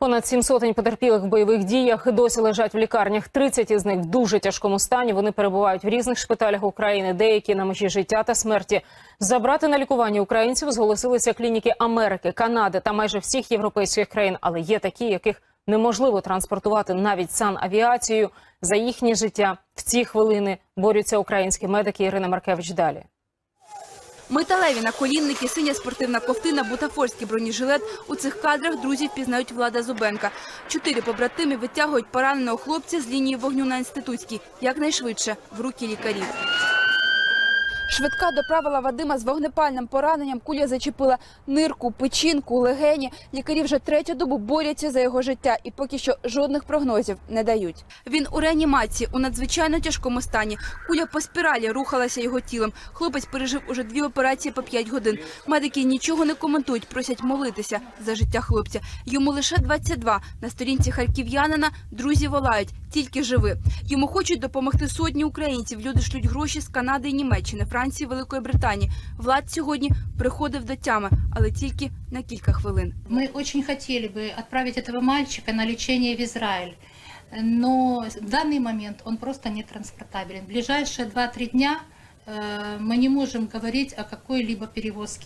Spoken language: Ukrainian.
Понад сім сотень потерпілих в бойових діях досі лежать в лікарнях. 30 із них в дуже тяжкому стані. Вони перебувають в різних шпиталях України, деякі на межі життя та смерті. Забрати на лікування українців зголосилися клініки Америки, Канади та майже всіх європейських країн. Але є такі, яких неможливо транспортувати навіть санавіацією. За їхнє життя в ці хвилини борються українські медики. Ірина Маркевич далі. Металеві наколінники, синя спортивна ковтина, бутафорський бронежилет. У цих кадрах друзі впізнають Влада Зубенка. Чотири побратими витягують пораненого хлопця з лінії вогню на інститутській. Якнайшвидше в руки лікарів. Швидка доправила Вадима з вогнепальним пораненням. Куля зачепила нирку, печінку, легені. Лікарі вже третю добу борються за його життя і поки що жодних прогнозів не дають. Він у реанімації у надзвичайно тяжкому стані. Куля по спіралі рухалася його тілом. Хлопець пережив уже дві операції по 5 годин. Медики нічого не коментують, просять молитися за життя хлопця. Йому лише 22. На сторінці харків'янина друзі волають тільки живи. Йому хочуть допомогти сотні українців. Люди шлють гроші з Канади і Німеччини, Франції, Великої Британії. Влад сьогодні приходив до тями, але тільки на кілька хвилин. Мы очень хотели бы отправить этого мальчика на лечение в Израиль, но в данный момент он просто не транспортабелен. В ближайшие 2-3 дня э, мы не можем говорить о какой-либо перевозке